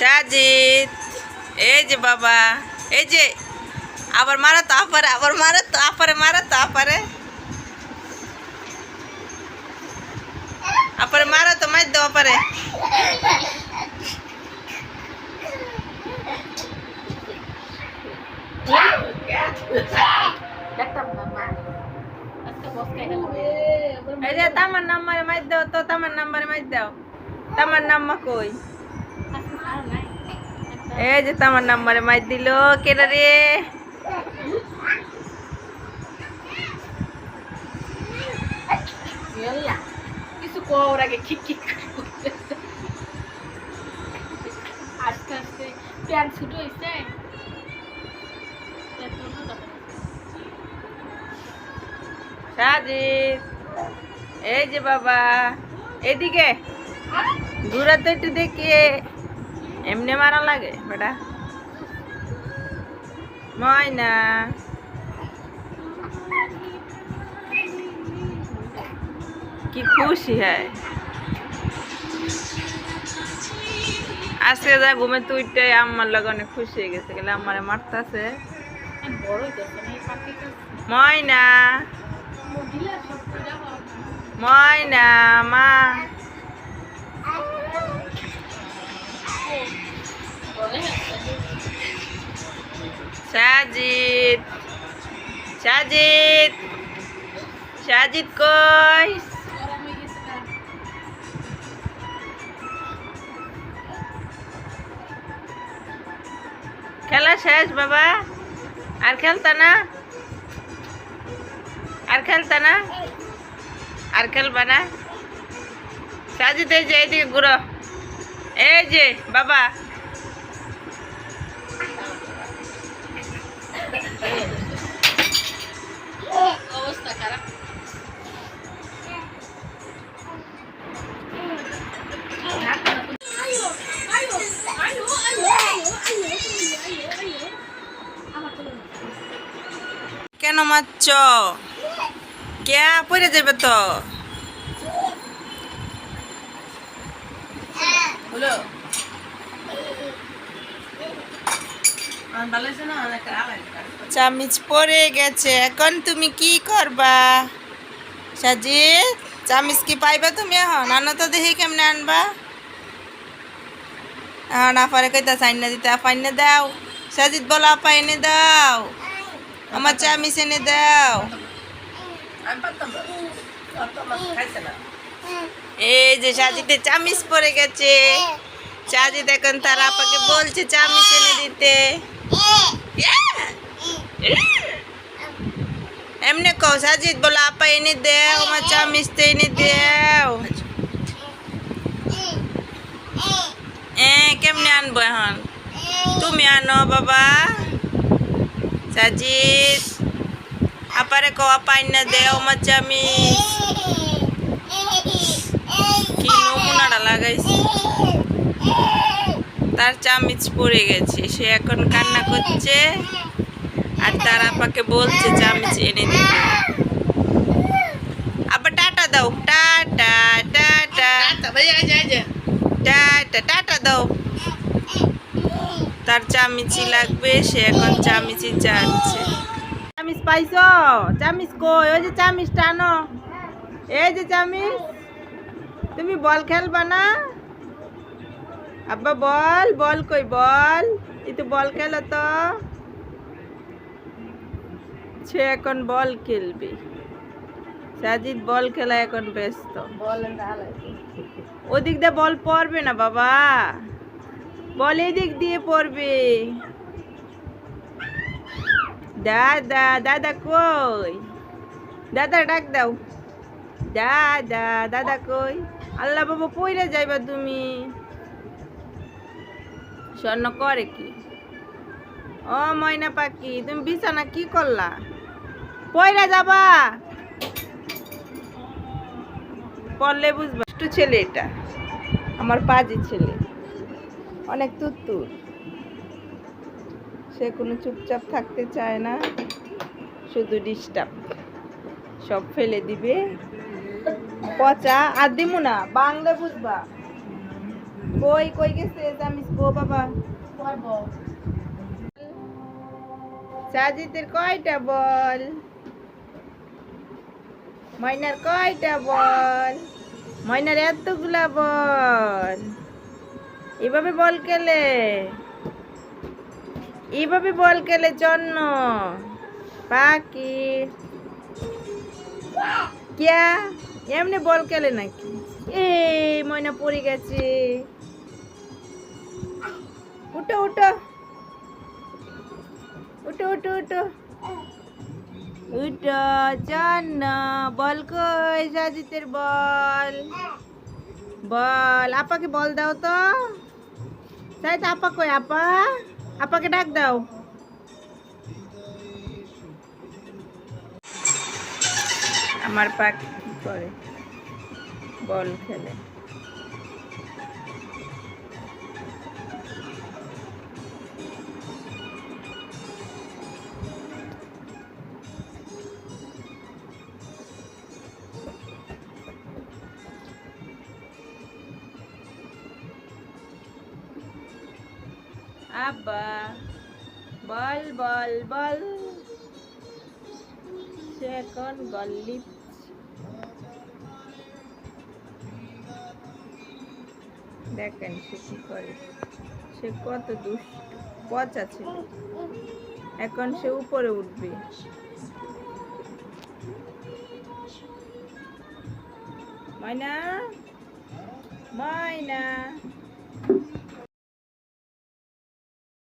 সাজিদ এই যে বাবা এই যে আবার মারা তো আপারে আবার মারা তো আপারে মারা তো আপারে আপারে মারা তো মার দাও আপারে এই যে তামার নাম্বারে মার দাও তো তামার নাম্বারে মার দাও তামার নাম্মা কই এই যে তামার নাম্বারে মার দিল কেডা রে কিছু কর আগে আস্তে আস্তে ছুটো হয়েছে সাজিদ এই যে বাবা এদিকে। দূরাতে একটু দেখি এমনি মারা লাগে, বেটা। ময়না। কি খুশি হ্যাঁ। আজকে যা ঘুমে তুইতে আমার লাগে অনেক খুশি হয়ে গেছে, গেলে আমারে মারতাছে। ময়না। ময়না, মা। সাজিদ। সাজিদ। সাজিদ কই? খেলা শেষ, বাবা? আর খেলতা না? আর খেলতা না? আর খেলবা না? সাজিদ, এই যে, এইদিকে ঘুরো। এই যে, বাবা। অবস্থা খারাপ। কেন মারছ? কে পড়ে যাবে তো? হলো চামিচ পরে গেছে। এখন তুমি কি করবা? সাজিদ, চামিচ কি পাইবা তুমি এখন? আনো তো দেখি কেমনে আনবা। এখন আপারে কইতা চাইনা দিতে, আপা এনে দাও। সাজিদ বলো, আপা এনে দাও। আমার চামিচ এনে দাও। এই যে সাজিতে চামিচ পরে গেছে। সাজিদ এখন তার আপাকে বলছে চামিচ এনে দিতে। এমনি কও, সাজিদ বলো, আপা এনে দেও, আমার চামিচ তো এনে দেও। এ, কেমনে আনব এখন? তুমি আনো বাবা। সাজিদ, আপারে কও, আপা এনে দেও আমার চামিচ কি নমুনাটা লাগাইছি। তার চামিচ পড়ে গেছে। সে এখন কান্না করছে আর তার আপাকে বলছে চামিচ এনে দিতে আবার টাটা দাও। Tata tata. টাটা টাটা দাও। তার চামিচি লাগবে সে এখন চামিচি চাচ্ছে। চামিচ পাইছো? চামিচ কই? ওই যে চামিচটা টানো এই যে চামিচ। তুমি বল খেলবা না? আব্বা, বল বল কই, বল। এই তো বল খেলো তো। সে এখন বল খেলবে। সাজিদ বল খেলা এখন ব্যস্ত। ওদিক দিয়ে বল পড়বে না, বাবা? বল এদিক দিয়ে পড়বে। দাদা দাদা কই? দাদা, ডাক দাও। দাদা দাদা কই? আল্লাহ বাবা, পইরে যাইবা তুমি। স্বর্ণ করে কি? ও ময়না পাখি, তুমি বিছানা কি করলা? পয়রা যাবা? পড়লে বুঝবা। একটু ছেলে এটা, আমার পাজি ছেলে, অনেক তুত্তুর। সে কোনো চুপচাপ থাকতে চায় না, শুধু ডিস্টার্ব। সব ফেলে দিবে। পচা, আর দিমু না, বাংলা বুঝবা। কই কই গেছে? চামিচ কো বাবা। সাজিতের কয়টা বল? ময়নার কয়টা বল? ময়নার এতগুলা বল। এভাবে বল কেলে এইভাবে বল কেলে জন্য। পাখি। কিয়া? এমনি বল কেলে নাকি? এ ময়না পড়ে গেছে। উঠো উঠো। উঠো উঠো উঠো। উঠো না বল কই সাজিতের বল? বল, আপাকে বল দাও তো। তাই তো আপা কই, আপা? আপাকে ডাক দাও। আমার কি করে? বল খেলে। আব্বা, বল বল বল। সে এখন গল্লি দেখেন সে কি করে। সে কত দুষ্ট, পচা এখন সে উপরে উঠবে। ময়না ময়না।